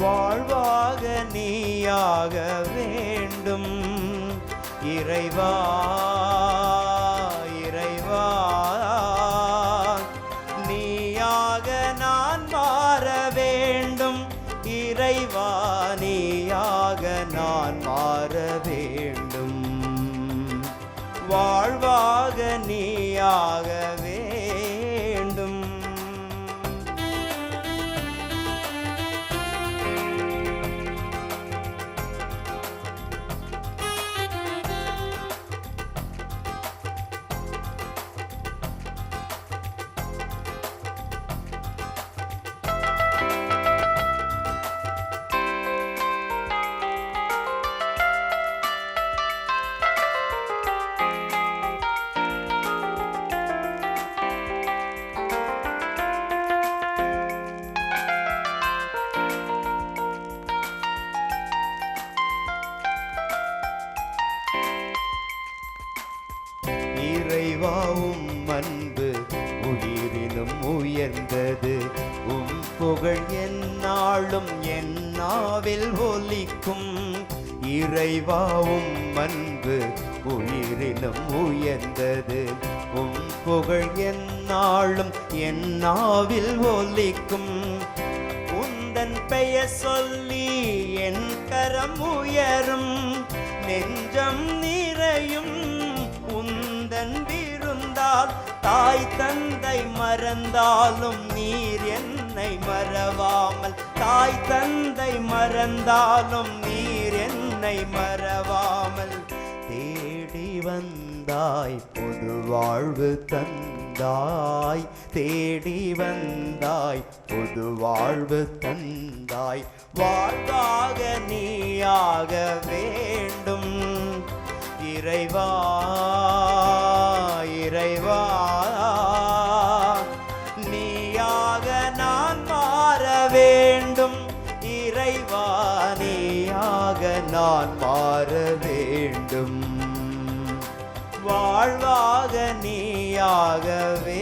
வாழ்வாக நீயாக வேண்டும். இறைவா இறைவா நீயாக நான் மாற வேண்டும். இறைவா நீயாக நான் மாற வேண்டும். வாழ்வாக நீயாக புகழ் எந்நாளும் என்னாவில் ஒலிக்கும். இறைவாவும் அன்பு உயிரிலும் உயர்ந்தது. உம் புகழ் எந்நாளும் என்னாவில் ஒலிக்கும். உந்தன் பெயர் சொல்லி என் கரம் உயரும். நெஞ்சம் நிறையும் உந்தன் விருந்தால். தாய் தந்தை மறந்தாலும் நீர் என்னை மறவாமல் தாய் தந்தை மறந்தாலும் நீர் என்னை மறவாமல். தேடி வந்தாய் புது வாழ்வு தந்தாய். தேடி வந்தாய் புது வாழ்வு தந்தாய். வாழ்வாக நீயாக வேண்டும். இறைவா இறைவா. நான் மாற வேண்டும். வாழ்வாக நீயாகவே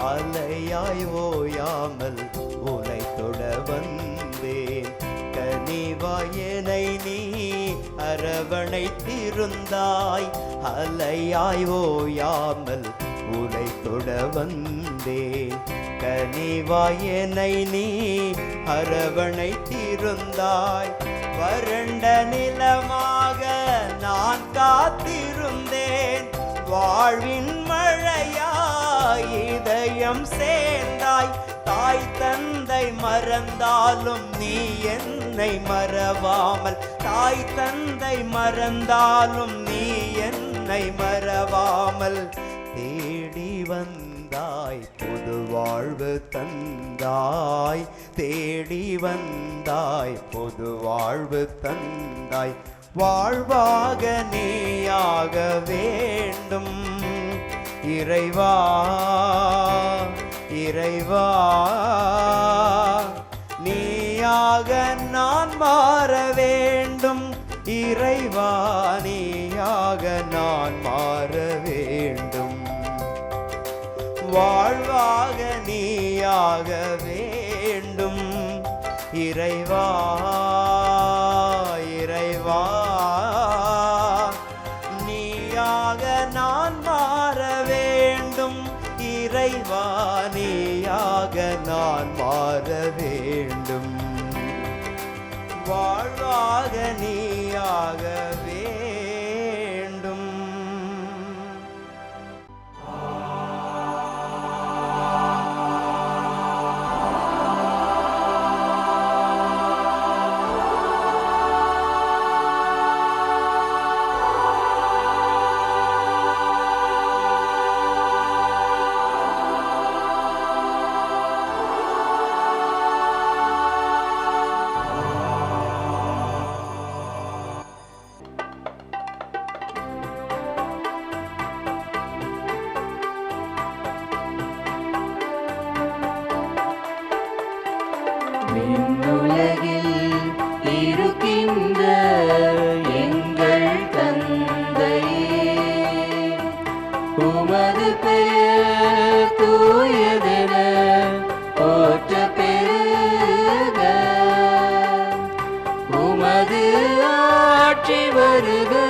அலையாய் ஓயாமல் உனை தொட வந்தேன். கனிவாயனை நீ அரவணைத்திருந்தாய். அலையாய் ஓயாமல் உனை தொட வந்தேன். கனிவாயனை நீ அரவணைத்திருந்தாய். வறண்ட நிலமாக நான் காத்திருந்தேன். வாழ்வின் மழையாயின் இதயம் சேர்ந்தாய். தாய் தந்தை மறந்தாலும் நீ என்னை மறவாமல். தாய் தந்தை மறந்தாலும் நீ என்னை மறவாமல். தேடி வந்தாய் புது வாழ்வு தந்தாய். தேடி வந்தாய் புது வாழ்வு தந்தாய். வாழ்வாக நீயாக வேண்டும். இறைவா இறைவா நீயாக நான் மாற வேண்டும். இறைவா நீயாக நான் மாற வேண்டும். வாழ்வாக நீயாக வேண்டும். இறைவா இறைவா இறைவா நான் மாற வேண்டும். வாழ்வாக நீயாக வேண்டும் ஆட்சி வருக.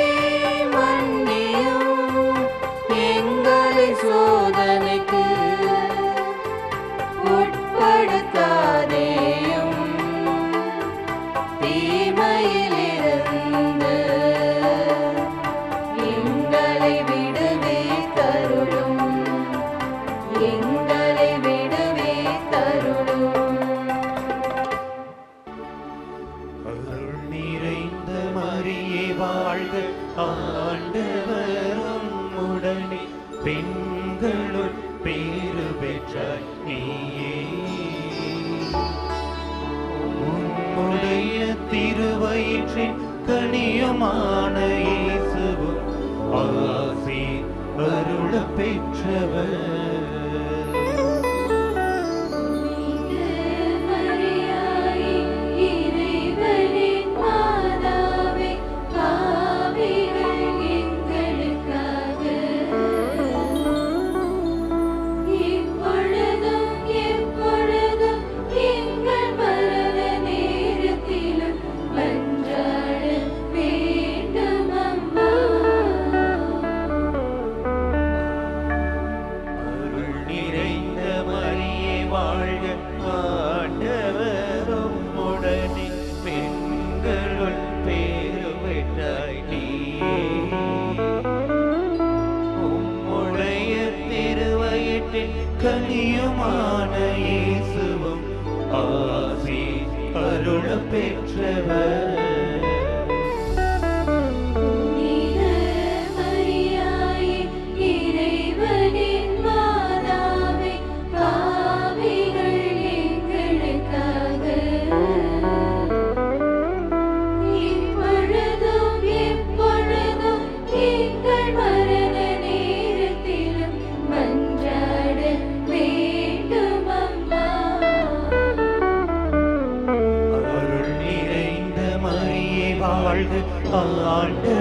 ஆண்டவரும் உடனே பெண்களுள் பேரு பெற்றாய் நீயே. உன்னுடைய திருவயிற்றின் கனியமான அருள Yeah.